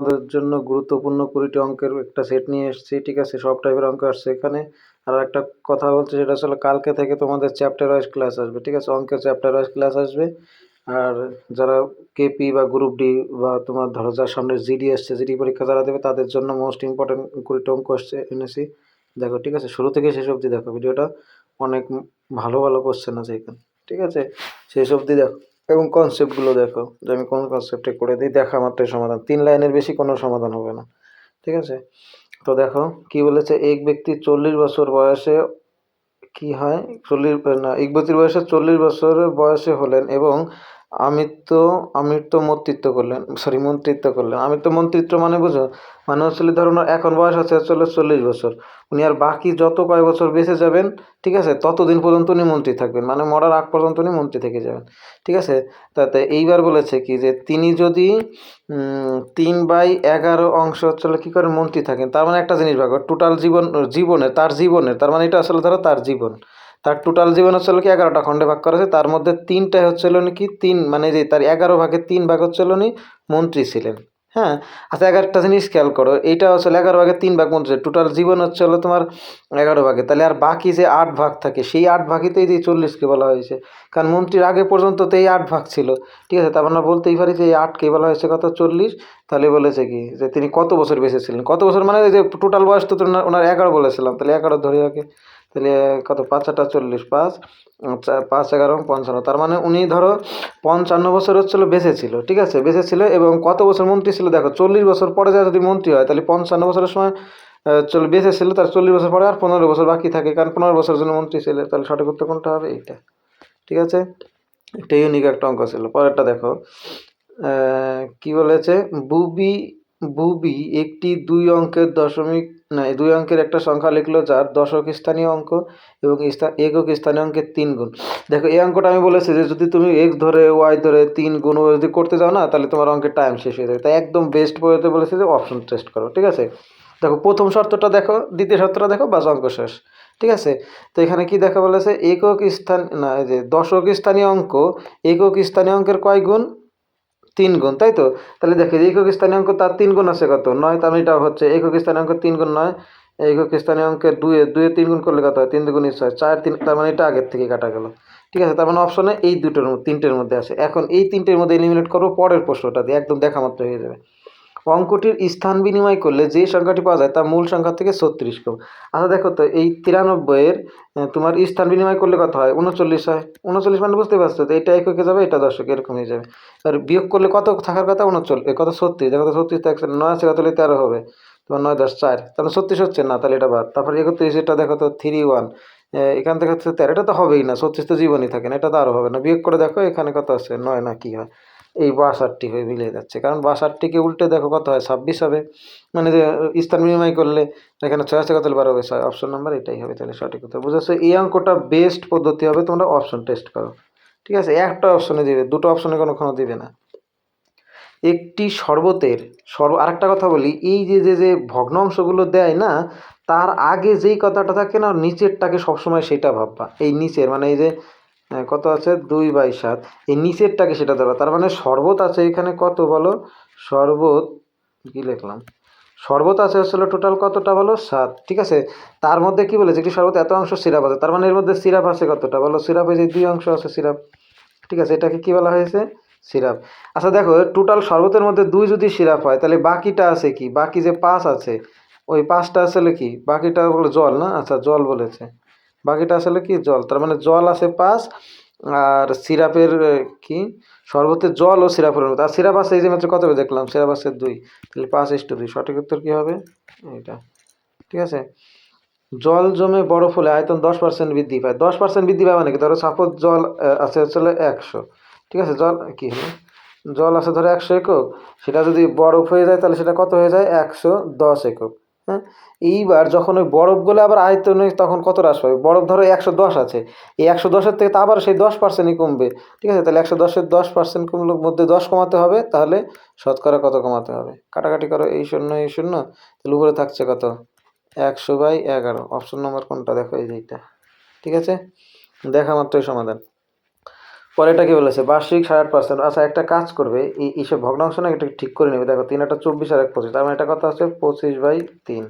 তোমাদের জন্য গুরুত্বপূর্ণ কুড়িটি অঙ্কের একটা সেট নিয়ে এসেছি, ঠিক আছে? সব টাইপের অঙ্ক আসছে এখানে। আর একটা কথা বলছে সেটা আসলে কালকে থেকে তোমাদের চ্যাপ্টার ওয়াইজ ক্লাস আসবে, ঠিক আছে? অঙ্কের চ্যাপ্টার ওয়াইজ ক্লাস আসবে। আর যারা কেপি বা গ্রুপ ডি বা তোমার ধরো যার সামনে জিডি আসছে জিডি পরীক্ষা যারা দেবে, তাদের জন্য মোস্ট ইম্পর্টেন্ট কুড়িটি অঙ্ক আসছে এনেছি। দেখো, ঠিক আছে? শুরু থেকে শেষ অবধি দেখো, ভিডিওটা অনেক ভালো ভালো কোশ্চেন আছে এখানে, ঠিক আছে? শেষ অবধি দেখো। এবং কনসেপ্টগুলো দেখো, যে আমি কোন কনসেপ্টে করে দিই, দেখা মাত্রই সমাধান। তিন লাইনের বেশি কোনো সমাধান হবে না, ঠিক আছে? তো দেখো, কি বলেছে? এক ব্যক্তি চল্লিশ বছর বয়সে কি হয়? চল্লিশ, না, এক ব্যক্তির বয়সে চল্লিশ বছর বয়সে হলেন এবং আমৃত্য আমৃত্য মন্ত্রিত্ব করলেন সরি মন্ত্রিত্ব করলেন। আমৃত্য মন্ত্রিত্ব মানে বুঝো মানে হচ্ছে ধরুন এখন বয়স আছে চল্লিশ চল্লিশ বছর। উনি আর বাকি যত কয় বছর বেঁচে যাবেন, ঠিক আছে, ততদিন পর্যন্ত উনি মন্ত্রী থাকবেন মানে মরার আগ পর্যন্ত উনি মন্ত্রী থেকে যাবেন, ঠিক আছে? তাতে এইবার বলেছে কি যে তিনি যদি তিন বাই এগারো অংশ হচ্ছে কী করে মন্ত্রী থাকেন, তার মানে একটা জিনিস ভাগ টোটাল জীবন জীবনে তার জীবনের, তার মানে এটা আসলে ধরো তার জীবন। তার টোটাল জীবন হচ্ছে কি এগারোটা খণ্ডে ভাগ করা তার মধ্যে তিনটা হচ্ছিল কি তিন মানে যে তার এগারো ভাগে তিন ভাগ হচ্ছিল নি মন্ত্রী ছিলেন। হ্যাঁ? আচ্ছা এগারোটা জিনিস খেয়াল করো, এইটা হচ্ছে এগারো ভাগে তিন ভাগ মন্ত্রী টোটাল জীবন হচ্ছে হলো তোমার এগারো ভাগে। তাহলে আর বাকি যে আট ভাগ থাকে, সেই আট ভাগেতেই যে চল্লিশকে বলা হয়েছে। কারণ মন্ত্রীর আগে পর্যন্ত তো এই আট ভাগ ছিল। ঠিক আছে, তারপর আমরা বলতেই পারি যে এই আটকে বলা হয়েছে কত? চল্লিশ। তাহলে বলেছে কি যে তিনি কত বছর বেঁচে ছিলেন? কত বছর মানে যে টোটাল বয়স তো ওনার এগারো বলেছিলাম। তাহলে এগারো ধরে ওকে তাহলে কত? পাঁচ আটটা চল্লিশ, পাঁচ পাঁচ এগারো, পঞ্চান্ন। তার মানে উনি ধরো পঞ্চান্ন বছর হচ্ছিল, বেঁচে ছিল, ঠিক আছে? বেঁচে ছিল এবং কত বছর মন্ত্রী ছিল? দেখো, চল্লিশ বছর পরে যা যদি মন্ত্রী হয়, তাহলে পঞ্চান্ন বছরের সময় চল, বেঁচে ছিল, তার চল্লিশ বছর পরে আর পনেরো বছর বাকি থাকে, কারণ পনেরো বছরের জন্য মন্ত্রী ছিল। তাহলে সঠিক উত্তর কোনটা হবে? এইটা, ঠিক আছে? এটা ইউনিক একটা অঙ্ক ছিল। পরেরটা দেখো কি বলেছে? বুবি বুবি একটি দুই অঙ্কের দশমিক না দুই অঙ্কের একটা সংখ্যা লিখলো যার দশক স্থানীয় অঙ্ক এবং একক স্থানীয় অঙ্কের তিন গুণ। দেখো, এই অঙ্কটা আমি বলেছি যে যদি তুমি এক্স ধরে ওয়াই ধরে তিন গুণ যদি করতে যাও না, তাহলে তোমার অঙ্কের টাইম শেষ হয়ে যাবে। তাই একদম বেস্ট বইতে বলেছে যে অপশন টেস্ট করো, ঠিক আছে? দেখো, প্রথম শর্তটা দেখো, দ্বিতীয় শর্তটা দেখো, বাস অঙ্ক শেষ, ঠিক আছে? তো এখানে কি দেখা বলেছে? একক স্থান, না যে দশক স্থানীয় অঙ্ক, একক স্থানীয় অঙ্কের কয় গুণ? তিন গুণ, তাই তো? তাহলে দেখে একক স্থানীয় অঙ্ক তার তিন গুণ আছে কত? নয় তাহলে এটা হচ্ছে একক স্থানীয় অঙ্ক তিন গুণ নয় একক স্থানীয় অঙ্কের দুয়ে দুয়ে তিন গুণ করলে কত হয়? তিন দুগুণ ছয়, চার তিন, তার মানে এটা আগের থেকে কাটা গেল। ঠিক আছে, তার মানে অপশনে এই দুটোর তিনটের মধ্যে আছে। এখন এই তিনটের মধ্যে এলিমিনেট করব, পরের প্রশ্নটা দিয়ে, একদম দেখা মাত্র হয়ে যাবে। অঙ্কটির স্থান বিনিময় করলে যে সংখ্যাটি পাওয়া যায় তা মূল সংখ্যা থেকে ছত্রিশ কম আচ্ছা দেখো তো এই তিরানব্বইয়ের তোমার স্থান বিনিময় করলে কত হয়? উনচল্লিশ হয়। উনচল্লিশ মানে বুঝতে পারছ তো এটা এককে যাবে, এটা দশক এরকম হয়ে যাবে। আর বিয়োগ করলে কত থাকার কথা? উনচল্লিশ কত ছত্রিশ? দেখো তো ছত্রিশ তো থাকছে নয় আছে, কত তেরো হবে? তোমার নয় দশ চার। তাহলে ছত্রিশ হচ্ছে না, তাহলে এটা বাদ। তারপরে একত্রিশ এটা দেখো তো থ্রি ওয়ান। এখান থেকে হচ্ছে তেরো, এটা তো হবেই না, ছত্রিশ তো জীবনই থাকে না, এটা তো আরও হবে না। বিয়োগ করে দেখো এখানে কত আছে? নয় না কী হয়? এই বাষট্টি হয়ে মিলে যাচ্ছে। কারণ বাষট্টিকে উল্টে দেখো কত হয়? ছাব্বিশ হবে। মানে স্থান বিনিময় করলে এখানে ছয় কত বারো হবে। অপশন নাম্বার এটাই হবে তাহলে সঠিক উত্তর। বুঝেছ? এই অঙ্কটা বেস্ট পদ্ধতি হবে। তোমরা অপশন টেস্ট করো। ঠিক আছে? একটা অপশনে দিবে। দুটো অপশনে কোনো দিবে না। একটি শরবতের সর্ব আরেকটা কথা বলি। এই যে যে যে ভগ্ন অংশগুলো দেয় না, তার আগে যেই কথাটা থাকে না, নিচেরটাকে সবসময় সেটা ভাববা। এই নিচের মানে এই যে কত আছে? দুই বাই সাত। এই নিচেরটাকে সেটা ধরো। তার মানে শরবত আছে এখানে কত বলো? শরবত, কি লিখলাম? শরবত আছে আসলে টোটাল কতটা বলো? সাত, ঠিক আছে? তার মধ্যে কি বলেছে? একটি শরবত এত অংশ সিরাপ আছে। তার মানে এর মধ্যে সিরাপ আছে কতটা? বলো, সিরাপে যে দুই অংশ আছে সিরাপ। ঠিক আছে, এটাকে কি বলা হয়েছে? সিরাপ। আচ্ছা দেখো টোটাল শরবতের মধ্যে দুই যদি সিরাপ হয়, তাহলে বাকিটা আছে কি? বাকি যে পাঁচ আছে, ওই পাঁচটা আসলে কি? বাকিটা বলে জল না? আচ্ছা জল বলেছে। বাকিটা আসলে কি জল? তার মানে জল আছে পাঁচ, আর সিরাপের কি? শরবতের জল ও সিরাপের মতো আর সিরাপ আছে এই যে মাত্র কত দেখলাম? সিরাপ আছে দুই। তাহলে পাঁচ ইস্টু দুই সঠিক উত্তর কী হবে? এটা ঠিক আছে? জল জমে বরফ হলে আয়তন দশ পার্সেন্ট বৃদ্ধি পায়। দশ পার্সেন্ট বৃদ্ধি পায় মানে কি? ধরো সাপোজ জল আছে আসলে একশো। ঠিক আছে? জল, কি হলো? জল আছে ধরো একশো একক। সেটা যদি বরফ হয়ে যায় তাহলে সেটা কত হয়ে যায়? একশো দশ একক। হ্যাঁ এইবার যখন ওই বরফগুলো আবার আয়তনে তখন কত হ্রাস পাবে? বরফ ধরো একশো দশ আছে। এই একশো দশের থেকে তো আবার সেই দশ পার্সেন্টই কমবে। ঠিক আছে? তাহলে একশো দশের দশ পার্সেন্ট কমলোর মধ্যে দশ কমাতে হবে, তাহলে শতকরা কত কমাতে হবে? কাটাকাটি করো, এই শূন্য এই শূন্য, তাহলে উপরে থাকছে কত? একশো বাই এগারো। অপশন নম্বর কোনটা? দেখো এই যেটা ঠিক আছে? দেখা মাত্রই সমাধান। পরেরটা কি বলেছে? বার্ষিক সাড়ে আট পার্সেন্ট আচ্ছা একটা কাজ করবে, এই এইসব ভগ্নাংশ না এটা ঠিক করে নেবে। দেখো, তিন একটা চব্বিশ আর এক পঁচিশ। তার মানে এটা কথা হচ্ছে পঁচিশ বাই তিন।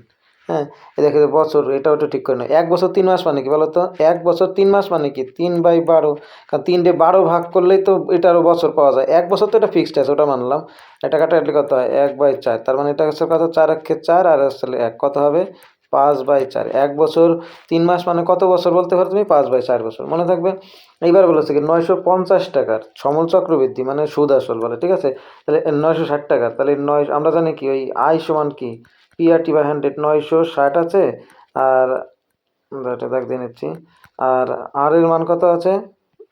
হ্যাঁ এই দেখে বছর এটাও একটু ঠিক করে নেবে। এক বছর তিন মাস মানে কি বলো তো এক বছর তিন মাস মানে কি? তিন বাই বারো। কারণ তিনটে বারো ভাগ করলেই তো এটারও বছর পাওয়া যায়। এক বছর তো এটা ফিক্সড আছে, ওটা মানলাম। এটা কাটাকাটি কত হয়? এক বাই চার। তার মানে এটা হচ্ছে কত? চার একে চার আর আসলে এক। কত হবে? পাঁচ বাই চার। এক বছর, তিন মাস মানে কত বছর বলতে পারো তুমি? পাঁচ বাই চার বছর। মনে থাকবে? এইবার বলেছে কি, নয়শো পঞ্চাশ টাকার সমল চক্রবৃদ্ধি মানে সুদ আসল বলে, ঠিক আছে? তাহলে নয়শো ষাট টাকার, তাহলে নয়, আমরা জানি কি, ওই আই সমান কি? পিআরটি বাই হান্ড্রেড নয়শো ষাট আছে, আর দেখ দিয়ে নিচ্ছি, আর আর এর মান কত আছে?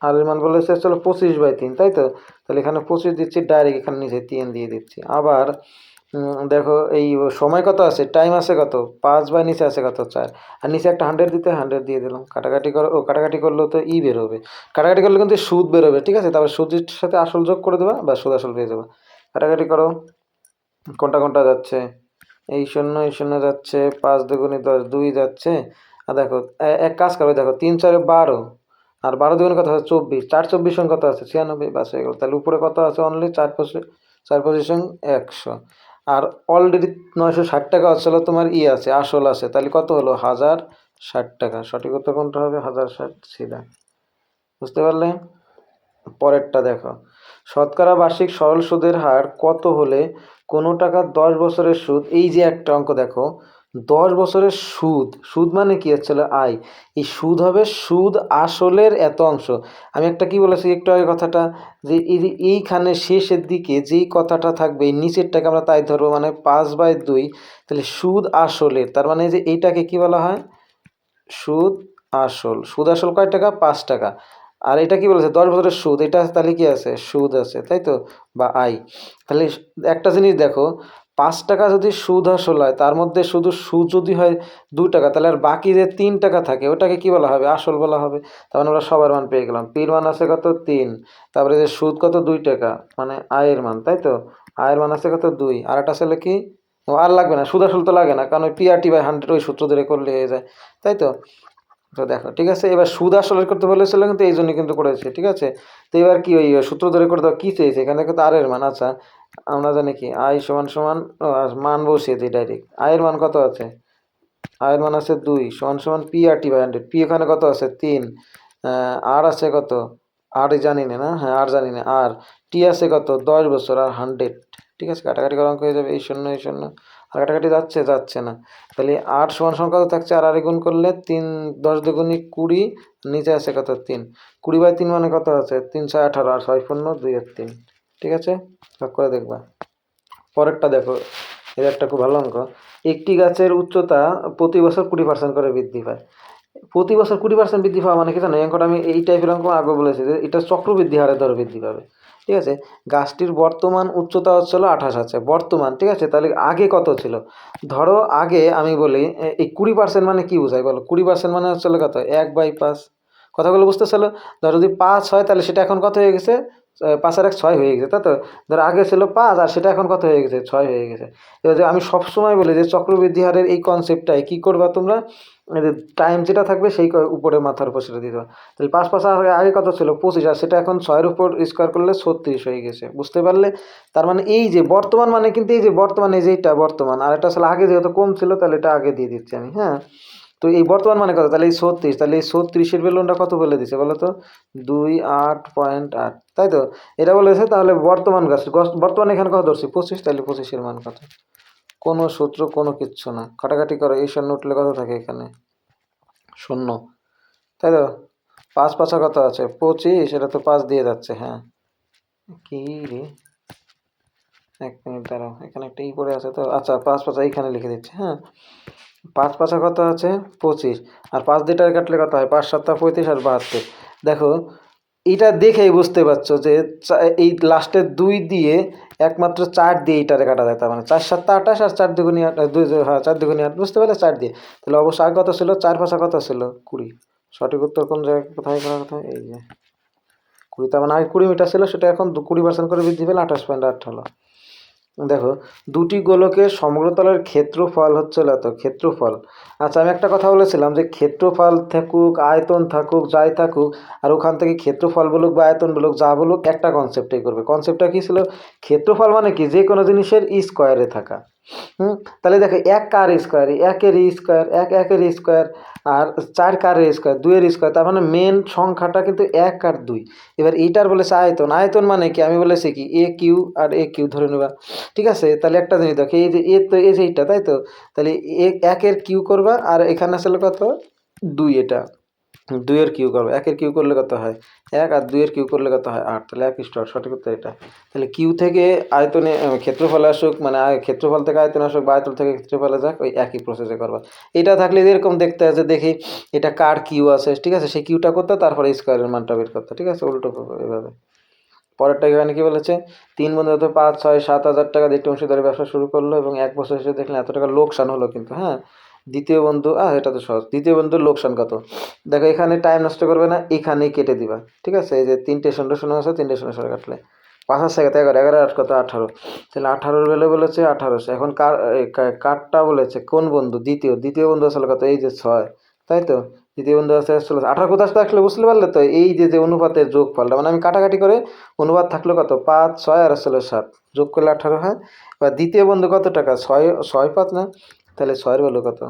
আর এর মান বলেছে চলো পঁচিশ বাই তিন, তাই তো? তাহলে এখানে পঁচিশ দিচ্ছি ডাইরেক্ট এখানে নিচে তিন দিয়ে দিচ্ছি। আবার দেখো, এই সময় কত আছে? টাইম আছে কত? পাঁচ বা নিচে আছে কত? চার। আর নিচে একটা হান্ড্রেড দিতে হান্ড্রেড দিয়ে দিলাম। কাটাকাটি করো, ও কাটাকাটি করলেও তো ই বেরোবে। কাটাকাটি করলে কিন্তু সুদ বেরোবে, ঠিক আছে? তারপর সুদের সাথে আসল যোগ করে দেবা বা সুদ আসল পেয়ে যাবে। কাটাকাটি করো। কোনটা কোনটা যাচ্ছে? এই শূন্য এই শূন্য যাচ্ছে, পাঁচ দুগুণে দশ, দুই যাচ্ছে। আর দেখো এক কাজ করবে দেখো, তিন, চারে বারো। আর বারো দুগুণে কত আছে? চব্বিশ। চার, চব্বিশ কত আছে? ছিয়ানব্বই, বাস হয়ে গেল। তাহলে উপরে কত আছে? অনলি চার পঁচিশ চার পজিশন একশো। আর অলরেডি নয়শো ষাট টাকা আসলে তোমার ই আছে, আসল আছে, তাহলে কত হলো? হাজার ষাট টাকা। সঠিক উত্তর কোনটা হবে? হাজার ষাট সিধা। বুঝতে পারলে? পরেরটা দেখো। শতকরা বার্ষিক সরল সুদের হার কত হলে কোনো টাকার দশ বছরের সুদ? এই যে একটা অঙ্ক দেখো দশ বছরের সুদ। সুদ মানে কি? হচ্ছে আয়। এই সুদ হবে সুদ আসলের এত অংশ। আমি একটা কি বলেছি একটু আগে কথাটা? যে এইখানে শেষের দিকে যেই কথাটা থাকবে, এই নিচেরটাকে আমরা তাই ধরবো মানে পাঁচ বাই দুই। তাহলে সুদ আসলের। তার মানে যে এইটাকে কি বলা হয়? সুদ আসল। সুদ আসল কয় টাকা? পাঁচ টাকা। আর এটা কি বলেছে? দশ বছরের সুদ। এটা তাহলে কি আছে? সুদ আছে। তাই তো? বা আয়। তাহলে একটা জিনিস দেখো পাঁচ টাকা যদি সুদ আসল হয়, তার মধ্যে শুধু সুদ যদি হয় দু টাকা, তাহলে আর বাকি যে তিন টাকা থাকে, ওটাকে কি বলা হবে? আসল বলা হবে। তার মানে আমরা সবার মান পেয়ে গেলাম। পির মান আছে কত? তিন। তারপরে যে সুদ কত? দুই টাকা মানে আয়ের মান, তাই তো? আয়ের মান আছে কত? দুই। আর একটা আসলে কি? আর লাগবে না, সুদ আসল তো লাগে না, কারণ ওই পিআরটি বাই হান্ড্রেড ওই সূত্র ধরে করলে হয়ে যায়, তাই তো? তো দেখো, ঠিক আছে? এবার সুদ আসলের করতে বলেছিল কিন্তু এই জন্য কিন্তু করেছে, ঠিক আছে? তো এবার কি ওই সূত্র ধরে করে দাও, কী চেয়েছে? এখানে কিন্তু আর এর মান আচ্ছা আমরা জানি কি আই সমান সমান মান বসিয়ে দিই ডাইরেক্ট আয়ের মান কত আছে? আয়ের মান আছে দুই, সমান সমান P R T by hundred P এখানে কত আছে? তিন আর আছে কত? আর জানি না না? হ্যাঁ আর জানি না, আর টি আছে কত? দশ বছর আর হান্ড্রেড ঠিক আছে? কাটাকাটি করা অঙ্ক হয়ে যাবে, এই শূন্য এই শূন্য। কাটাকাটি যাচ্ছে যাচ্ছে না। তাহলে আট সমান সমান কত থাকছে? আর আরে গুণ করলে তিন, দশ দুগুণি কুড়ি, নিচে আছে কত? তিন। কুড়ি বাই তিন মানে কত আছে? তিন ছয় আঠারো, আর ছয় শূন্য দুই আর তিন। ঠিক আছে? ভাগ করে দেখবা। পরেরটা দেখো। এর একটা খুব ভালো অঙ্ক। একটি গাছের উচ্চতা প্রতি বছর কুড়ি পার্সেন্ট করে বৃদ্ধি পায়। প্রতি বছর কুড়ি পার্সেন্ট বৃদ্ধি পাওয়া মানে কি জানো? এই অঙ্কটা আমি এই টাইপের অঙ্ক আগে বলেছি যে এটা চক্রবৃদ্ধি হারে ধরে বৃদ্ধি পাবে। ঠিক আছে? গাছটির বর্তমান উচ্চতা হচ্ছিল আঠাশ আছে। বর্তমান, ঠিক আছে? তাহলে আগে কত ছিল? ধরো আগে আমি বলি এই কুড়ি পার্সেন্ট মানে কী বোঝায় বলো? কুড়ি পার্সেন্ট মানে হচ্ছিল কত? এক বাই পাঁচ। কথাগুলো বুঝতে পারল ধরো যদি পাঁচ হয় তাহলে সেটা এখন কত হয়ে গেছে? পাঁচ আর এক ছয় হয়ে গেছে, তাই তো? ধরো আগে ছিল পাঁচ আর সেটা এখন কত হয়ে গেছে? ছয় হয়ে গেছে। এবার আমি সবসময় বলি যে চক্রবৃদ্ধি হারের এই কনসেপ্টটাই কী করবা তোমরা? টাইম যেটা থাকবে সেই উপরে মাথার উপর সেটা দেবা তাহলে পাঁচ পাঁচ আগে আগে কত ছিল? পঁচিশ, আর সেটা এখন ছয়ের উপর স্কোয়ার করলে ছত্রিশ হয়ে গেছে। বুঝতে পারলে? তার মানে এই যে বর্তমান মানে কিন্তু এই যে বর্তমানে যেইটা বর্তমান, আর এটা আসলে আগে যেহেতু কম ছিল, তাহলে এটা আগে দিয়ে দিচ্ছি আমি হ্যাঁ? তো এই বর্তমান মানে কত? তাহলে এই ছত্রিশ, তাহলে এই ছত্রিশের বেলুনটা কত বলে দিছে বলো তো? দুই আট পয়েন্ট আট, তাই তো? এটা বলেছে তাহলে বর্তমান গাছ বর্তমানে এখানে কত ধরছি? পঁচিশ, তাহলে পঁচিশের মান কত? কোনো সূত্র, কোনো কিচ্ছু না। কাটাকাটি করো, এই শূন্য উঠলে কত থাকে এখানে? শূন্য, তাই তো? পাঁচ পাঁচা কত আছে? পঁচিশ, এটা তো পাঁচ দিয়ে যাচ্ছে হ্যাঁ। কি রে? এক মিনিট দাঁড়াও, এখানে একটা ই পড়ে আছে তো? আচ্ছা পাঁচ পাঁচা এইখানে লিখে দিচ্ছি হ্যাঁ। পাঁচ পাঁচা কত আছে পঁচিশ। আর পাঁচ দিয়ে টাকা কাটলে কত হয়? পাঁচ সাতটা পঁয়ত্রিশ আর বাহাত্তর। দেখো, এটা দেখেই বুঝতে পারছ যে এই লাস্টের দুই দিয়ে একমাত্র চার দিয়ে এইটারে কাটা যায়। তার মানে চার সাতটা আঠাশ আর চার দুগুনি আট, দুই হ্যাঁ চার দুগুনি আট, বুঝতে পারলে চার দিয়ে। তাহলে অবশ্য আগে কত ছিল? চার পাঁচা কত ছিল। কুড়ি। সঠিক উত্তর কোন জায়গায়, কোথায় করা কথা এই যে। কুড়ি, তার মানে আগে কুড়ি মিটার ছিল, সেটা এখন কুড়ি পার্সেন্ট করে বৃদ্ধি পেলে আঠাশ পয়েন্ট আট হলো। দেখো, দুটি গোলকের সমগ্রতলের ক্ষেত্রফল হচ্ছে এত, ক্ষেত্রফল। আচ্ছা আমি একটা কথা বলেছিলাম যে ক্ষেত্রফল থাকুক, আয়তন থাকুক, যাই থাকুক, আর ওখান থেকে ক্ষেত্রফল বলুক বা আয়তন বলুক, যা বলুক, একটা কনসেপ্টেই করবে। কনসেপ্টটা কী ছিল? ক্ষেত্রফল মানে কি? যে কোনো জিনিসের স্কোয়ারে থাকা। হুম? তাহলে দেখো এক কার স্কোয়ার একের স্কোয়ার এক, একের স্কোয়ার আর চার কারের স্কোয়ার দুইয়ের স্কোয়ার তার মানে মেন সংখ্যাটা কিন্তু এক আর দুই। এবার এইটার বলেছে আয়তন। আয়তন মানে কি? আমি বলেছি কি? এ কিউ আর এ কিউ ধরে নেবা। ঠিক আছে? তাহলে একটা জিনিস দেখো, এই যে এ তো, এই যে এইটা, তাই তো? তাহলে এ, একের কিউ করবা আর এখানে আসলে কত? দুই এটা। দুইয়ের কিউ করবে, একের কিউ করলে কত হয়? এক আর দুইয়ের কিউ করলে কত হয়? আট, তাহলে এক স্টার, সঠিক উত্তর এটা। তাহলে কিউ থেকে আয়তনে ক্ষেত্রফলে আসুক মানে ক্ষেত্রফল থেকে আয়তন আসুক বা আয়তন থেকে ক্ষেত্রফলে যাক, ওই একই প্রসেসে করবা। এটা থাকলে এরকম দেখতে আছে, দেখি এটা কার কিউ আছে, ঠিক আছে? সেই কিউটা করতে, তারপরে স্কোয়ারের মানটা বের করতে, ঠিক আছে? উল্টো এভাবে। পরেরটা এখানে কি বলেছে? তিন বন্ধু হয়তো পাঁচ, ছয়, সাত হাজার টাকা দিয়ে একটি ব্যবসা শুরু করল এবং এক বছর শেষে দেখলেন এত টাকা লোকসান হলো কিন্তু হ্যাঁ? দ্বিতীয় বন্ধু, আহ, এটা তো সহজ। দ্বিতীয় বন্ধুর লোকসান কত? দেখো, এখানে টাইম নষ্ট করবে না, এখানেই কেটে দিবা। ঠিক আছে? এই যে তিনটে শূন্য শূন্য আছে তিনটে শূন্য শূন্য কাটলে। পাঁচ হাজার টাকা, এগারো এগারো, আট কত? আঠারো। তাহলে আঠারোর বেলে বলেছে আঠারোশো। এখন কার বলেছে, কোন বন্ধু? দ্বিতীয়। দ্বিতীয় বন্ধু আসলে কত? এই যে ছয়। তাই তো? দ্বিতীয় বন্ধু আছে আসলে আঠারো কোথাও আসলে বুঝতে পারলে তো? এই যে যে অনুপাতের যোগ ফলটা মানে আমি কাটাকাটি করে অনুপাত থাকল কত? পাঁচ, ছয় আর আসলে সাত। যোগ করলে আঠারো হয়। এবার দ্বিতীয় বন্ধু কত টাকা? ছয় ছয় পাঁচ না? তাহলে ছয়ের ভ্যালু কত?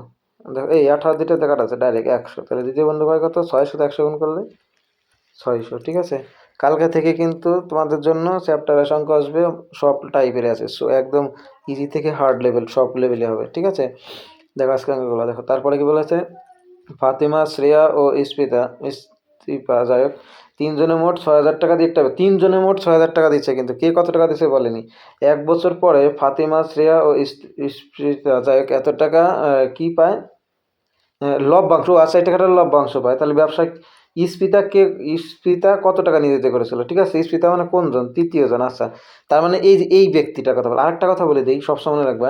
দেখো, এই আঠারো দুটো দেখা আছে ডাইরেক্ট একশো। তাহলে দ্বিতীয় বন্ধু পায় কত? ছয় সাথে একশো গুণ করলে ছয়শো, ঠিক আছে? কালকে থেকে কিন্তু তোমাদের জন্য চ্যাপ্টারের অঙ্ক আসবে, সব টাইপের আছে। সো একদম ইজি থেকে হার্ড লেভেল সব লেভেলে হবে, ঠিক আছে? দেখো আজকে অঙ্কগুলো, দেখো। তারপরে কি বলেছে? ফাতিমা, শ্রেয়া ও ইস্পিতা ইস্তিপা যাই হোক। তিনজনে মোট ছয় হাজার টাকা দিতে হবে তিনজনে মোট ছয় হাজার টাকা দিচ্ছে কিন্তু কে কত টাকা দিচ্ছে বলেনি। এক বছর পরে ফাতিমা, শ্রেয়া ও হোক এত টাকা কি পায়? লভ্যাংশ আশি টাকাটা লভ্যাংশ পায়। তাহলে ব্যবসায় ইস্পিতা কে ইস্পিতা কত টাকা নিয়ে যেতে করেছিল? ঠিক আছে, ইস্পিতা মানে কোনজন? তৃতীয় জন আচ্ছা। তার মানে এই যে, এই ব্যক্তিটার কথা বলে, আরেকটা কথা বলে দিই, সবসময় মনে রাখবা,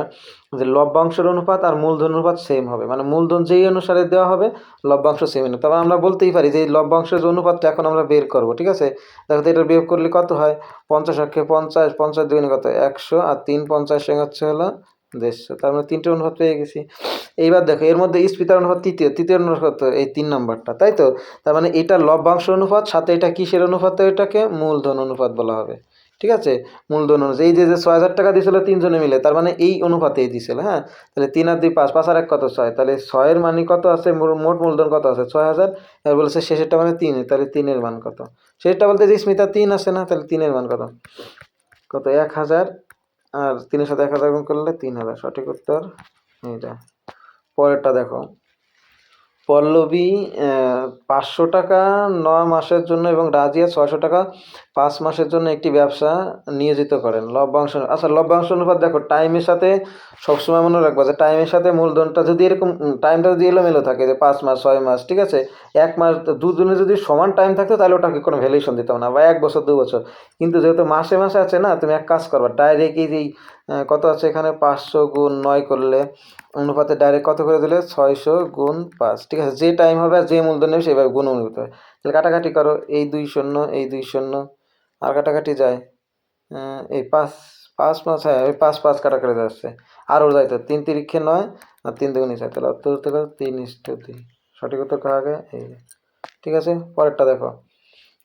যে লভ্যাংশের অনুপাত আর মূলধন অনুপাত সেম হবে। মানে মূলধন যেই অনুসারে দেওয়া হবে, লভ্যাংশ সেম হবে। তবে আমরা বলতেই পারি যে, এই লভ্যাংশের যে অনুপাতটা এখন আমরা বের করব, ঠিক আছে? দেখো তো এটা বের করলে কত হয়? পঞ্চাশ অক্ষে পঞ্চাশ পঞ্চাশ দুগুণে কত? একশো, আর তিন পঞ্চাশ হচ্ছে হলো দেড়শো তার মানে তিনটে অনুপাত পেয়ে গেছি। এইবার দেখো, এর মধ্যে ইস্পিতার অনুপাত তৃতীয় তৃতীয় অনুপাত? এই তিন নম্বরটা, তাই তো? তার মানে এটা লভ্যাংশ অনুপাত, সাথে এটা কিসের অনুপাত? এটাকে মূলধন অনুপাত বলা হবে, ঠিক আছে? মূলধন অনুযায়ী এই যে যে ছয় হাজার টাকা দিয়েছিল তিনজনে মিলে, তার মানে এই অনুপাতেই দিয়েছিল হ্যাঁ? তাহলে তিন আর দুই পাঁচ পাঁচ আর এক কত ছয়? তাহলে ছয়ের মানে কত আছে? মোট মূলধন কত আছে? ছয় হাজার, এবার বলেছে শেষেরটা মানে তিন, তাহলে তিনের মান কত? শেষটা বলতে যে স্মিতা তিন আছে না, তাহলে তিনের মান কত? কত? এক হাজার আর তিনের সাথে এক হাজার গুণ করলে তিন হাজার, সঠিক উত্তর এইটা। পরেরটা দেখো। পল্লবী পাঁচশো টাকা, নয় মাসের জন্য এবং রাজিয়া ছয়শো টাকা। পাঁচ মাসের জন্য একটি ব্যবসা নিয়োজিত করেন। লভ্যাংশ আচ্ছা লভ্যাংশ অনুপাত দেখো টাইমের সাথে সবসময় মনে রাখবা যে টাইমের সাথে মূলধনটা যদি এরকম টাইমটা যদি এলোমেলো থাকে যে পাঁচ মাস, ছয় মাস, ঠিক আছে? এক মাস, দুজনে যদি সমান টাইম থাকতো তাহলে ওটাকে কোনো ভ্যালুয়েশন দিতাম না বা এক বছর, দু বছর। কিন্তু যেহেতু মাসে মাসে আছে না, তুমি এক কাজ করবা ডাইরেক্ট এই কত আছে এখানে? পাঁচশো গুণ নয় করলে অনুপাতে ডাইরেক্ট কত করে দিলে? ছয়শো গুণ পাঁচ, ঠিক আছে? যে টাইম হবে আর যে মূলধন নেবে সেভাবে গুণ অনুপাত হবে। তাহলে কাটাকাটি করো, এই দুই শূন্য, এই দুই শূন্য আর কাটাকাটি যায়। এই পাঁচ পাঁচ পাঁচ হ্যাঁ ওই পাঁচ পাঁচ কাটাকাটি যাচ্ছে। আরও যায় তো তিন তিরিক্ষে নয় আর তিন দুগুণে ছয় তাহলে উত্তর উত্তর কত? তিন দুই সঠিক উত্তর গে এই ঠিক আছে? পরেরটা দেখো।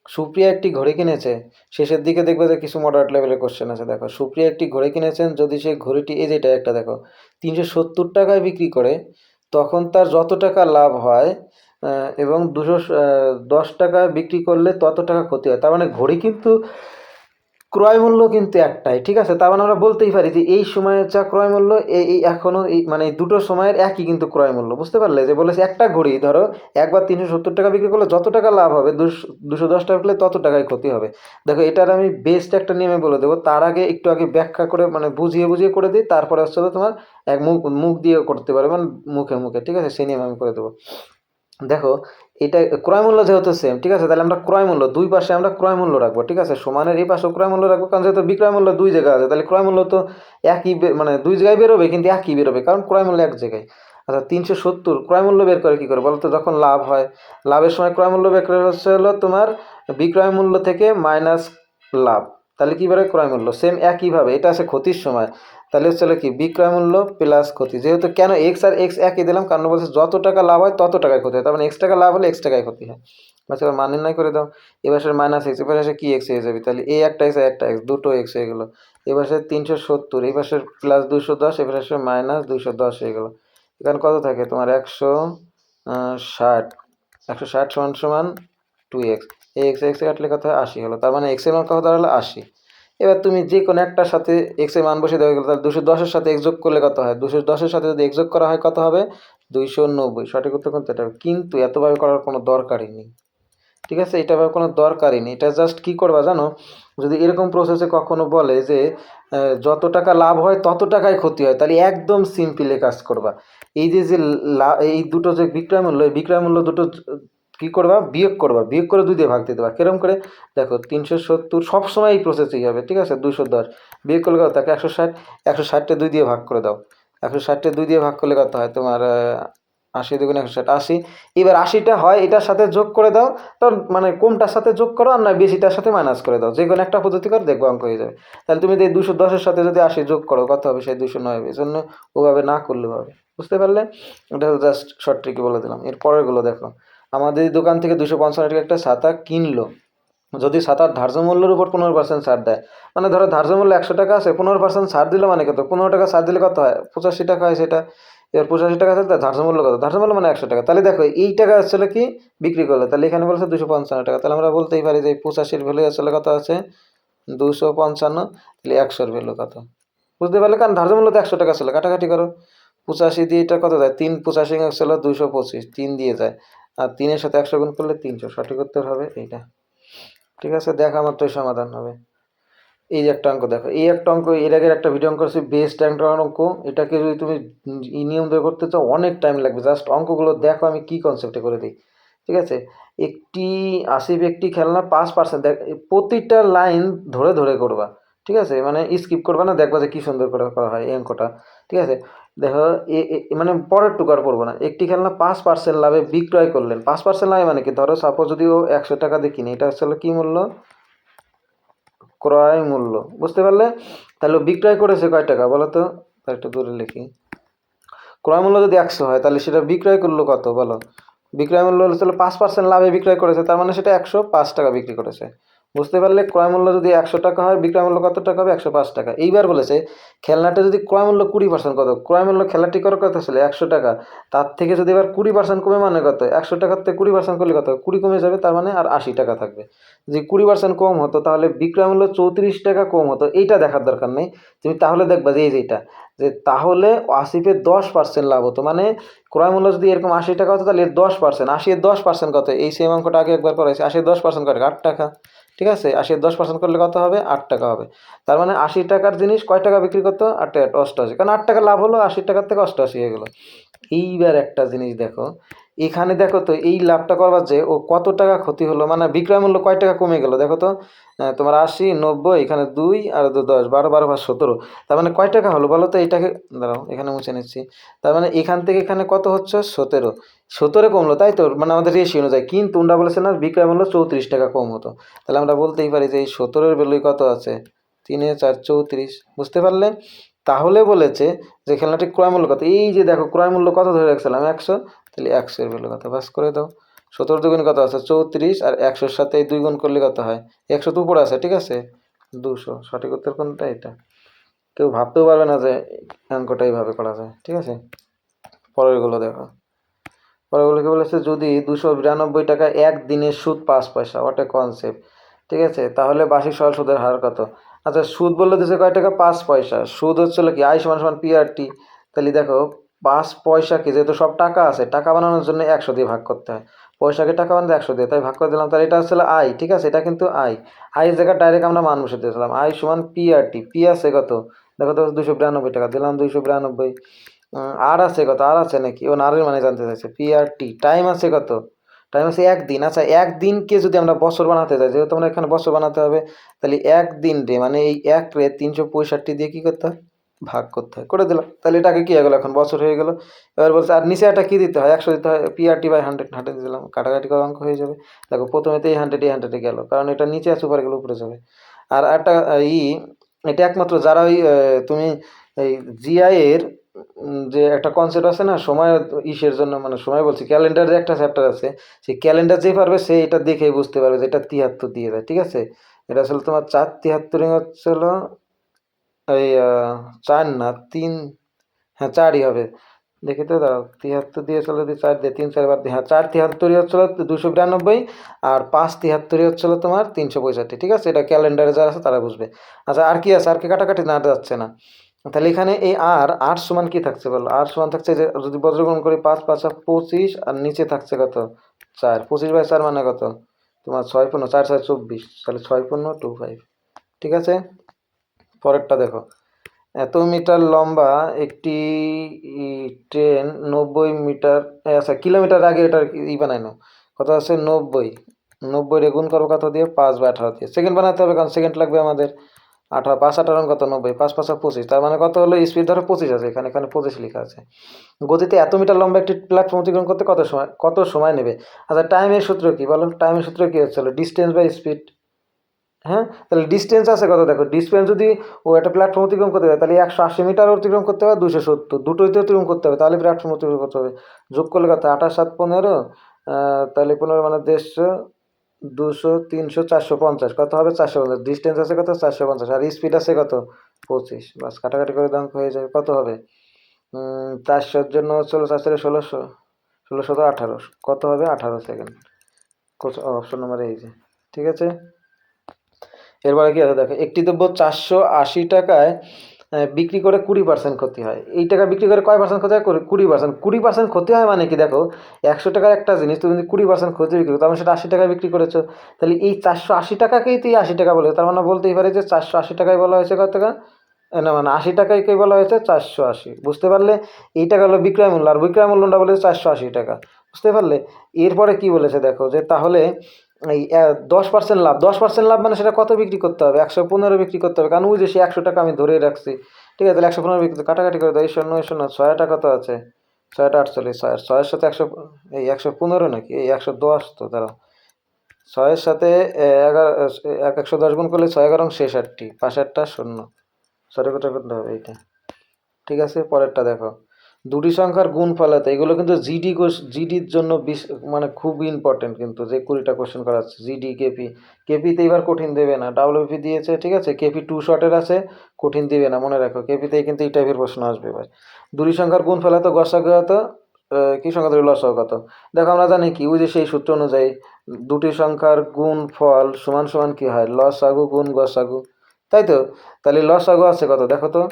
সুপ্রিয়া একটি ঘড়ি কিনেছে। শেষের দিকে দেখবে যে কিছু মডারেট লেভেলের কোশ্চেন আছে। দেখো, সুপ্রিয়া একটি ঘড়ি কিনেছেন, যদি সেই ঘড়িটি এই যেটা একটা দেখো, তিনশো সত্তর টাকায় বিক্রি করে, তখন তার যত টাকা লাভ হয় এবং দুশো দশ টাকা বিক্রি করলে তত টাকা ক্ষতি হয়। তার মানে ঘড়ি কিন্তু ক্রয় মূল্য কিন্তু একটাই, ঠিক আছে? তার মানে আমরা বলতেই পারি যে এই সময়ের যা ক্রয় মূল্য, এই এখনও এই মানে দুটো সময়ের একই কিন্তু ক্রয় মূল্য, বুঝতে পারলে? যে বলেছে একটা ঘড়ি, ধরো, একবার তিনশো সত্তর টাকা বিক্রি করলে যত টাকা লাভ হবে, দুশো, দশ টাকা করলে তত টাকায় ক্ষতি হবে। দেখো, এটার আমি বেস্ট একটা নিয়মে বলে দেবো, তার আগে একটু আগে ব্যাখ্যা করে মানে বুঝিয়ে বুঝিয়ে করে দিই, তারপরে হচ্ছে তোমার এক মুখ মুখ দিয়ে করতে পারবে মানে মুখে মুখে, ঠিক আছে? সেই নিয়মে আমি করে দেবো। দেখো, এটা ক্রয় মূল্য যেহেতু সেম ঠিক আছে? তাহলে আমরা ক্রয় মূল্য, দুই পাশে আমরা ক্রয় মূল্য রাখব, ঠিক আছে? সমানের এই পাশেও ক্রয় মূল্য রাখব, কারণ যেহেতু বিক্রয় মূল্য দুই জায়গায় আছে, তাহলে ক্রয় মূল্য তো একই মানে দুই জায়গায় বেরোবে, কিন্তু একই বেরোবে, কারণ ক্রয় মূল্য এক জায়গায়। আচ্ছা তিনশো সত্তর, ক্রয় মূল্য বের করে কী করে? বলতো যখন লাভ হয়, লাভের সময় ক্রয় মূল্য বের করে হচ্ছে হলো তোমার বিক্রয় মূল্য থেকে মাইনাস লাভ। তাহলে কী বেরোয়? ক্রয় মূল্য। সেম একইভাবে, এটা আছে ক্ষতির সময়। তাহলে হচ্ছে কি? বিক্রয় মূল্য প্লাস ক্ষতি। যেহেতু কেন এক্স আর এক্স একই দিলাম, কারণ বলছে যত টাকা লাভ হয় তত টাকায় ক্ষতি হয়। তার মানে এক্স টাকা লাভ হলে এক্স টাকায় ক্ষতি হয়। বাস এবার মানে নাই করে দাও। এবার মাইনাস এক্স এবার সে কি এক্স হয়ে যাবে? তাহলে এই একটা এক্স একটা এক্স দুটো এক্স হয়ে গেলো। এবার সে তিনশো সত্তর, এবার সে প্লাস দুশো দশ, এবার সে মাইনাস দুশো দশ হয়ে গেলো। এখানে কত থাকে? তোমার একশো ষাট। একশো ষাট সমান সমান টু এক্স এই এক্স এক্স কাটলে কত হয়? আশি হলো। তার মানে এক্সের মান কত দাঁড়াল? আশি। এবার তুমি যে কোনো একটার সাথে এক্সের মান বসে দেওয়া গেলো তাহলে দুশো দশের সাথে যোগ করলে কত হয়? দুশো দশের সাথে যদি যোগ করা হয়, কত হবে? দুইশো নব্বই। সঠিক উত্তর কিন্তু এটা। কিন্তু এতভাবে করার কোনো দরকারই নেই। ঠিক আছে? এটা আবার কোনো দরকারই নেই। এটা জাস্ট কি করবা জানো? যদি এরকম প্রসেসে কখনো বলে যে যত টাকা লাভ হয়, তত টাকায় ক্ষতি হয়, তাহলে একদম সিম্পলে কাজ করবা। এই যে যে এই দুটো যে বিক্রয় মূল্য, এই বিক্রয় মূল্য দুটো কি করবা? বিয়োগ করবা। বিয়োগ করে দুই দিয়ে ভাগ দিয়ে দেবা। কিরম করে? দেখো, তিনশো সত্তর সবসময় এই প্রসেসেই হবে, ঠিক আছে? দুশো দশ। বিয়োগ করলে কত? তাকে একশো ষাট। একশো ষাটটা দুই দিয়ে ভাগ করে দাও। একশো ষাটটা দুই দিয়ে ভাগ করলে কত হয়? তোমার আশি দুগুণ একশো ষাট, আশি। এবার আশিটা হয়, এটার সাথে যোগ করে দাও। তো মানে কমটার সাথে যোগ করো আর না বেশিটার সাথে মাইনাস করে দাও। যে কোনো একটা পদ্ধতি করে, দেখব অঙ্ক হয়ে যাবে। তাহলে তুমি এই দুশো দশের সাথে যদি আশি যোগ করো, কত হবে? সেই দুশো নয় হবে। এই জন্য ওভাবে না করলেও হবে। বুঝতে পারলে? এটা জাস্ট শর্ট ট্রিকে বলে দিলাম। এর পরেরগুলো দেখো আমাদের দোকান থেকে দুশো পঞ্চান্ন টাকা একটা ছাতা কিনলো। যদি ছাতার ধার্য মূল্যের উপর পনেরো পার্সেন্ট ছাড় দেয় মানে ধরো ধার্য মূল্য একশো টাকা আছে, পনেরো পার্সেন্ট ছাড় দিলে মানে কত? পনেরো টাকা ছাড় দিলে কত হয়? পঁচাশি টাকা হয় সেটা। এবার পঁচাশি টাকা আছে তার ধার্য মূল্য কত? ধার্য মূল্য মানে একশো টাকা। তাহলে দেখো, এই টাকা আসলে কি বিক্রি করলে? তাহলে এখানে বলছে দুশো পঞ্চান্ন টাকা। তাহলে আমরা বলতেই পারি যে পঁচাশির ভ্যালু আসলে কত আছে? দুশো পঞ্চান্ন, তাহলে একশোর ভ্যালু কত? বুঝতে পারলে? কারণ ধার্য মূল্য তো একশো টাকা ছিল, কাটাকাটি করো। পঁচাশি দিয়ে এটা কত যায়? তিন পঁচাশি ছিল দুশো পঁচিশ, তিন দিয়ে যায়। আর তিনের সাথে একশো গুণ করলে তিনশো। সঠিক উত্তর হবে এইটা। ঠিক আছে, দেখা মাত্রই সমাধান হবে। এই একটা অঙ্ক দেখো। এই একটা অঙ্ক, এর আগের একটা ভিডিও অঙ্ক করছি বেস্ট একটা অঙ্ক। এটাকে যদি তুমি ই নিয়ম দিয়ে করতে চাও, অনেক টাইম লাগবে। জাস্ট অঙ্কগুলো দেখো, আমি কি কনসেপ্টে করে দিই। ঠিক আছে? একটি আশি ব্যক্তি খেলনা পাঁচ পার্সেন্ট দেখ, প্রতিটা লাইন ধরে ধরে করবা। ঠিক আছে? মানে স্কিপ করবা না, দেখবা যে কি সুন্দর করে করা হয় এই অঙ্কটা। ঠিক আছে? দেখো, এ মানে পরের টুকার পড়ব না। একটি খেলনা পাঁচ পার্সেন্ট লাভে বিক্রয় করলেন। পাঁচ পার্সেন্ট লাভে মানে কি? ধরো সাপোজ যদি ও একশো টাকা দিয়ে কিনে, এটা আসলে কী মূল্য? ক্রয় মূল্য। বুঝতে পারলে? তাহলে বিক্রয় করেছে কয় টাকা বলো তো? একটু দূরে লিখি। ক্রয় মূল্য যদি একশো হয়, তাহলে সেটা বিক্রয় করল কত বলো? বিক্রয় মূল্য হলে তাহলে পাঁচ পার্সেন্ট লাভে বিক্রয় করেছে, তার মানে সেটা একশো পাঁচ টাকা বিক্রি করেছে। বুঝতে পারলে ক্রয় মূল্য যদি একশো টাকা হয় বিক্রয় মূল্য কত টাকা হবে? একশো পাঁচ টাকা। এইবার বলেছে, খেলনাটা যদি ক্রয় মূল্য কুড়ি পার্সেন্ট কত? ক্রয় মূল্য খেলাটি করার কথা ছিল একশো টাকা। তার থেকে যদি এবার কুড়ি পার্সেন্ট কমে মানে কত? একশো টাকার থেকে কুড়ি পার্সেন্ট করলে কত? কুড়ি কমে যাবে, তার মানে আর আশি টাকা থাকবে। যদি কুড়ি পার্সেন্ট কম হতো, তাহলে বিক্রয় মূল্য চৌত্রিশ টাকা কম হতো। এইটা দেখার দরকার নেই। তুমি তাহলে দেখবা যে এই যেটা যে তাহলে আসিফের দশ পার্সেন্ট লাভ হতো। মানে ক্রয় মূল্য যদি এরকম আশি টাকা হতো, তাহলে দশ পার্সেন্ট আশি দশ পার্সেন্ট কত? এই সেম অঙ্কটা আগে একবার করেছি আশির দশ পার্সেন্ট কত আট টাকা। ঠিক আছে? আশি দশ পার্সেন্ট করলে কত হবে? আট টাকা হবে। তার মানে আশি টাকার জিনিস কয় টাকা বিক্রি করতো? আট টাকা, অষ্টআশি। কারণ আট টাকা লাভ হলো, আশি টাকার থেকে অষ্টআশি হয়ে গেলো। এইবার একটা জিনিস দেখো এখানে দেখো তো, এই লাভটা করবার যে ও কত টাকা ক্ষতি হলো মানে বিক্রয় মূল্য কয় টাকা কমে গেল? দেখো তো তোমার আশি, নব্বই, এখানে দুই আর দু দশ, বারো বারো বা সতেরো। তার মানে কয় টাকা হলো বলো তো? এটাকে, দাঁড়াও, এখানে মুছে নিচ্ছি। তার মানে এখান থেকে এখানে কত হচ্ছে? সতেরো। সতেরো কমলো, তাই তো? মানে আমাদের রেশি অনুযায়ী। কিন্তু ওরা বলেছে না, বিক্রয় মূল্য চৌত্রিশ টাকা কম হতো। তাহলে আমরা বলতেই পারি যে এই সতেরোর ভ্যালুই কত আছে? তিনে চার চৌত্রিশ, বুঝতে পারলে? তাহলে বলেছে যে খেলনাটি ক্রয় মূল্য কত? এই যে দেখো, ক্রয় মূল্য কত ধরে রাখছিলাম? একশো। তাহলে একশোর ভ্যালু কত? বাস করে দাও। সতেরো দুগুণ কত আছে? চৌত্রিশ। আর একশোর সাথে এই দুই গুণ করলে কত হয়? একশো তো উপরে আছে, ঠিক আছে? দুশো। সঠিক উত্তর কোনটা? এটা কেউ ভাবতেও পারবে না যে অঙ্কটা এইভাবে করা যায়, ঠিক আছে? পরেরগুলো দেখো। পরেরগুলো কি বলেছে, যদি দুশো বিরানব্বই টাকা এক দিনের সুদ পাঁচ পয়সা এ কনসেপ্ট ঠিক আছে? তাহলে বার্ষিক সরল সুদের হার কত? আচ্ছা সুদ বললে দিচ্ছে কয় টাকা? পাঁচ পয়সা। সুদ হচ্ছিল কি? আই সমান সমান পিআরটি তাহলে দেখো পাঁচ পয়সাকে যেহেতু সব টাকা আছে, টাকা বানানোর জন্য একশো দিয়ে ভাগ করতে হয়। পয়সাকে টাকা বানাতে একশো দিয়ে, তাই ভাগ করে দিলাম। তাহলে এটা হচ্ছে আই ঠিক আছে? এটা কিন্তু আই আই জায়গায় ডাইরেক্ট আমরা মান বসে দিয়েছিলাম। আই সমান পিআরটি পি আছে কত? দেখো তো দুশো বিরানব্বই টাকা, দিলাম দুইশো বিরানব্বই। আর আছে কত? আর আছে নাকি? ও আরের মানে জানতে চাইছে। পি আর টি টাইম আছে কত? টাইম আছে একদিন। আচ্ছা একদিনকে যদি আমরা বছর বানাতে চাই যেহেতু আমরা এখানে বছর বানাতে হবে, তাহলে একদিন রে মানে এই এক রে তিনশো পঁয়ষট্টি দিয়ে কী করতে হয়? ভাগ করতে হয়। করে দিলাম। তাহলে এটাকে কী হয়ে গেলো? এখন বছর হয়ে গেলো। এবার বলছে, আর নিচে একটা কী দিতে হয়? একশো দিতে হয়? পিআরটি বাই হান্ড্রেড হান্ড্রেড দিলাম। কাটাকাটি করা অঙ্ক হয়ে যাবে। দেখো প্রথমে তো এই হান্ড্রেড এই হান্ড্রেডে গেলো। কারণ এটা নিচে আছে, উপরে গেলে, উপরে যাবে। আর একটা ই, এটা একমাত্র যারা ওই তুমি এই জিআইয়ের যে একটা কনসেপ্ট আছে না, সময় ইসের জন্য মানে সময় বলছি ক্যালেন্ডার যে একটা চ্যাপ্টার আছে, সেই ক্যালেন্ডার যে পারবে, সে এটা দেখেই বুঝতে পারবে যে এটা তিয়াত্তর দিয়ে দেয়। ঠিক আছে? এটা আসলে তোমার চার তিয়াত্তর হচ্ছে এই চার না, তিন হ্যাঁ চারই হবে। দেখি তো দাও তিয়াত্তর দিয়ে চলে যদি চার দিয়ে তিন, চার বার দিয়ে হ্যাঁ চার তিয়াত্তরই হচ্ছিল দুশো বিরানব্বই আর পাঁচ তিয়াত্তরই হচ্ছিল তোমার তিনশো পঁয়ষট্টি, ঠিক আছে? এটা ক্যালেন্ডারে যারা আছে তারা বুঝবে। আচ্ছা আর কি আছে? আর কি কাটাকাটি না যাচ্ছে না। তাহলে এখানে এই আর আট সমান কি থাকছে বলো? আট সমান থাকছে যে, যদি বজ্রগ্রহণ করি পাঁচ পাঁচ, আর পঁচিশ, আর নিচে থাকছে কত? চার। পঁচিশ বাই চার মানে কত? তোমার ছয় পনেরো চার ছয় চব্বিশ। তাহলে ছয় পনেরো টু ফাইভ ঠিক আছে? পরেরটা দেখো। এত মিটার লম্বা একটি ট্রেন নব্বই মিটার আচ্ছা কিলোমিটার আগে এটার ই বানানো কত আছে নব্বই নব্বই। রে গুণ করব কত দিয়ে? পাঁচ বা আঠারো দিয়ে। সেকেন্ড বানাতে হবে, কারণ সেকেন্ড লাগবে আমাদের আঠারো। পাঁচ আঠারো কত নব্বই। পাঁচ পাঁচ পঁচিশ। তার মানে কত হলো? স্পিড ধরো পঁচিশ আছে। এখানে এখানে পঁচিশ লেখা আছে। গতিতে এত মিটার লম্বা একটি প্ল্যাটফর্ম অতিক্রম করতে কত সময় কত সময় নেবে? আচ্ছা টাইমের সূত্র কি? বলো টাইমের সূত্র কি হচ্ছিল ডিস্টেন্স বাই স্পিড হ্যাঁ? তাহলে ডিস্টেন্স আছে কত? দেখো ডিস্টেন্স যদি ও একটা প্ল্যাটফর্ম অতিক্রম করতে হবে তাহলে একশো আশি মিটার অতিক্রম করতে হবে দুশো সত্তর। দুটোইতে অতিক্রম করতে হবে, তাহলে প্ল্যাটফর্ম অতিক্রম করতে হবে। যোগ করলে কত? আঠাশ, সাত, পনেরো তাহলে পনেরো মানে দেড়শো, দুশো, তিনশো, চারশো পঞ্চাশ। কত হবে? চারশো পঞ্চাশ। ডিস্টেন্স আছে কত? চারশো পঞ্চাশ। আর স্পিড আছে কত? পঁচিশ। বাস, কাটাকাটি করে দাম হয়ে যাবে। কত হবে? চারশোর জন্য ষোলো চারশো ষোলোশো ষোলো সতেরো আঠারো। কত হবে? আঠারো সেকেন্ড অপশন নাম্বার এই যে। ঠিক আছে? এরপরে কি আছে? দেখো, একটি দ্রব্য চারশো আশি টাকায় বিক্রি করে কুড়ি পার্সেন্ট ক্ষতি হয়। এই টাকা বিক্রি করে কয় পার্সেন্ট ক্ষতি হয়? কুড়ি- পার্সেন্ট কুড়ি পার্সেন্ট ক্ষতি হয় মানে কি? দেখো, একশো টাকার একটা জিনিস, তুমি যদি কুড়ি পার্সেন্ট ক্ষতি বিক্রি করো, তার মানে সেটা আশি টাকায় বিক্রি করেছ। তাহলে এই চারশো আশি টাকাকেই তুই আশি টাকা বলে। তার মানে বলতেই পারে যে চারশো আশি টাকায় বলা হয়েছে কত টাকা? না মানে আশি টাকায় কে বলা হয়েছে চারশো আশি। বুঝতে পারলে, এই টাকা হলো বিক্রয় মূল্য। আর বিক্রয় মূল্যটা বলেছে চারশো আশি টাকা। বুঝতে পারলে? এরপরে কি বলেছে? দেখো যে তাহলে এই দশ পার্সেন্ট লাভ। দশ পার্সেন্ট লাভ মানে সেটা কত বিক্রি করতে হবে? একশো পনেরো বিক্রি করতে হবে। কারণ ওই যে সে একশো টাকা আমি ধরে রাখছি। ঠিক আছে, তাহলে একশো পনেরো বিক্রি কাটাকাটি করে দাও। এই শূন্য এই শূন্য ছয়টা কত আছে। ছয়টা আটচল্লিশ, ছয়, ছয়ের সাথে একশো, এই একশো পনেরো নাকি? এই একশো দশ তো, দাঁড়াও। ছয়ের সাথে এগারো এক, একশো দশ গুণ করলে ছয় এগারো শেষ আটটি পাঁচ আটটা শূন্য। সরি কোটা করতে হবে এইটা? ঠিক আছে, পরেরটা দেখো। দুটি সংখ্যার গুণ ফলাতে, এগুলো কিন্তু জিডি জিডির জন্য বিশ মানে খুবই ইম্পর্টেন্ট কিন্তু, যে কুড়িটা কোশ্চেন করা আছে জিডি কেপি কেপিতে এবার কঠিন দেবে না। ডাব্লিউপি দিয়েছে, ঠিক আছে? কেপি টু শর্টের আছে, কঠিন দিবে না, মনে রাখো কেপিতে কিন্তু এই টাইপের প্রশ্ন আসবে এবার। দুটি সংখ্যার গুণ ফলাতে গসাগত কি সংখ্যা ধরে লসাগত। দেখো আমরা জানি কি, ওই যে সেই সূত্র অনুযায়ী দুটি সংখ্যার গুণ ফল সমান সমান কি হয়? লসাগু গুণ গসাগু। তাই তো? তাহলে লসাগু আছে কত? দেখো তো।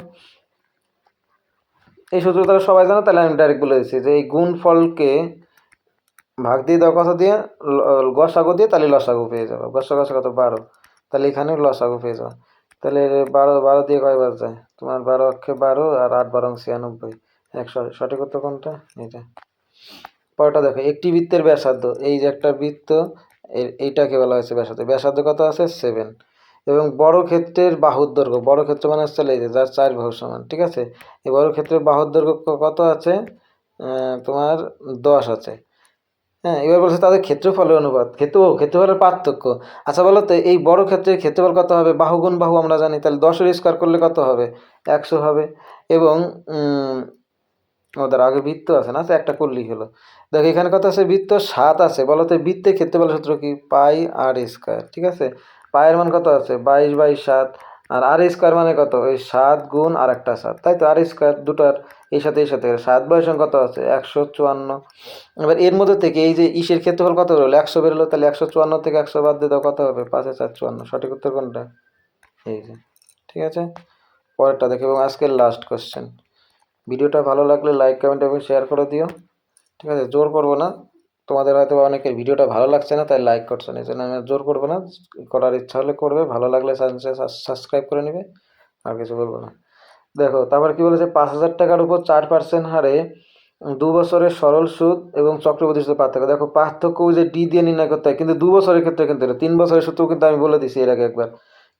এই সূত্র তারা সবাই জানো, তাহলে আমি ডাইরেক্ট বলে দিচ্ছি যে এই গুণ ফলকে ভাগ দিয়ে দেওয়া কথা দিয়ে? গসাগু দিয়ে, তাহলে লসাগু পেয়ে যাব। গসাগু আছে কত বারো। তাহলে এখানে লসাগু পেয়ে যাব। তাহলে বারো বারো দিয়ে কয়বার যায়? তোমার বারো অক্ষে বারো আর আট বারো ছিয়ানব্বই। একশো সঠিক উত্তর কোনটা? এটা পরেরটা দেখো, একটি বৃত্তের ব্যাসার্ধ। এই যে একটা বৃত্ত এইটাকে বলা হয়েছে ব্যাসার্ধ। ব্যাসার্ধ কত আছে? সেভেন এবং বড় ক্ষেত্রের বাহুর দৈর্ঘ্য, বড় ক্ষেত্র মানে হচ্ছে এই যে যার চার বাহু সমান, ঠিক আছে? এই বড় ক্ষেত্রের বাহুর দৈর্ঘ্য কত আছে? তোমার দশ আছে। হ্যাঁ এবার বলছে তাদের ক্ষেত্রফলের অনুপাত, ক্ষেত্র ক্ষেত্রফলের পার্থক্য। আচ্ছা বলো তো, এই বড় ক্ষেত্রের ক্ষেত্রফল কত হবে? বাহুগুণ বাহু আমরা জানি, তাহলে দশের স্কোয়ার করলে কত হবে? একশো হবে। এবং ওদের আগে বৃত্ত আছে না একটা করলেই হলো দেখো, এখানে কত আছে? বৃত্ত সাত আছে। বলো তো, বৃত্তের ক্ষেত্রফল সূত্র কি? পাই আর স্কোয়ার ঠিক আছে? পায়ের মান কত আছে? বাইশ বাই সাত। আর আর স্কোয়ার মানে কত? ওই সাত গুণ আর একটা সাত। তাই তো? আর স্কোয়ার দুটার এই সাথে এই সাথে সাত বয়স কত আছে? একশো চুয়ান্ন। এবার এর মধ্যে থেকে এই যে ইসের ক্ষেত্রফল কত বেরোলো একশো বেরোলো, তাহলে একশো চুয়ান্ন থেকে একশো বাদ দিয়ে দাও, কত হবে? পাঁচে চার চুয়ান্ন। সঠিক উত্তর কোনটা? এই যে। ঠিক আছে? পরেরটা দেখো এবং আজকের লাস্ট কোশ্চেন ভিডিওটা ভালো লাগলে লাইক কমেন্ট এবং শেয়ার করে দিও। ঠিক আছে? জোর করব না। তোমাদের হয়তো অনেকের ভিডিওটা ভালো লাগছে না, তাই লাইক করছে না জন্য আমি জোর করব না। করার ইচ্ছা হলে করবে, ভালো লাগলে সাবস্ক্রাইব করে নেবে, আর কিছু বলব না। দেখো, তারপর কি বলেছে? পাঁচ হাজার টাকার উপর চার পার্সেন্ট হারে দু বছরের সরল সুদ এবং চক্রবর্তী সুদের পার্থক্য। দেখো, পার্থক্য যে ডি দিয়ে নির্ণয় করতে হয়, কিন্তু দু বছরের ক্ষেত্রে কিন্তু তিন বছরের সূত্র কিন্তু আমি বলে দিছি এর আগে একবার।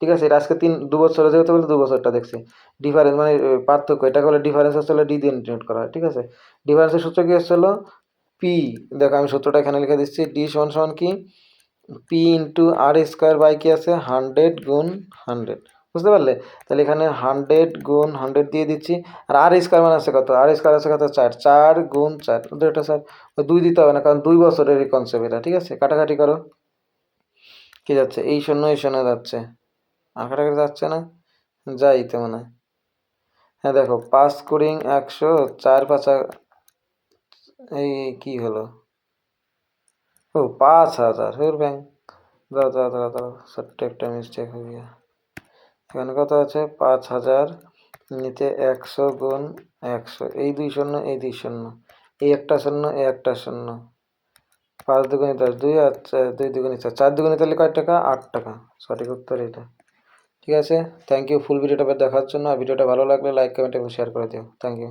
ঠিক আছে এটা আজকে তিন, দু বছরে যেহেতু বলে দু বছরটা দেখছি। ডিফারেন্স মানে পার্থক্য এটা হলে ডিফারেন্স হচ্ছে ডি দিয়ে নির্ণয় করা হয়, ঠিক আছে? ডিফারেন্সের সূত্র কি হচ্ছে হলো? পি দেখো আমি সূত্রটা এখানে লিখে দিচ্ছি ডি সমান সমান কি? P into R square by কি আছে? হান্ড্রেড গুণ হান্ড্রেড বুঝতে পারলে? তাহলে এখানে হান্ড্রেড গুণ হান্ড্রেড দিয়ে দিচ্ছি, আর আর স্কোয়ার মানে আছে কত? আর স্কোয়ার আছে কত? চার চার গুণ চার এটা স্যার দুই দিতে হবে না, কারণ দুই বছরের কনসেপ্ট এটা, ঠিক আছে? কাটাকাটি করো। কি যাচ্ছে? এই শূন্য এই শূন্য যাচ্ছে। আর কাটাকাটি যাচ্ছে না? যাই তো মনে হ্যাঁ দেখো, পাঁচ কুড়িং একশো, চার পাঁচা এই কি হলো? ও, পাঁচ হাজার হুর ব্যাং। দাও দাও দাও দাও ছোট্ট একটা মিস্টেক হয়ে গিয়া এখানে কত আছে? পাঁচ হাজার নিতে একশো গুণ একশো। এই দুই শূন্য, এই দুই শূন্য। এই একটা শূন্য, এই একটা শূন্য। পাঁচ দুগুণে দশ, দুই আর দুই দুগুণে চার। চার দুগুণে তাহলে কয় টাকা? আট টাকা। সঠিক উত্তর এটা। ঠিক আছে? থ্যাংক ইউ ফুল ভিডিওটা দেখার জন্য। আর ভিডিওটা ভালো লাগলে লাইক কমেন্ট এবং শেয়ার করে দিও। Thank you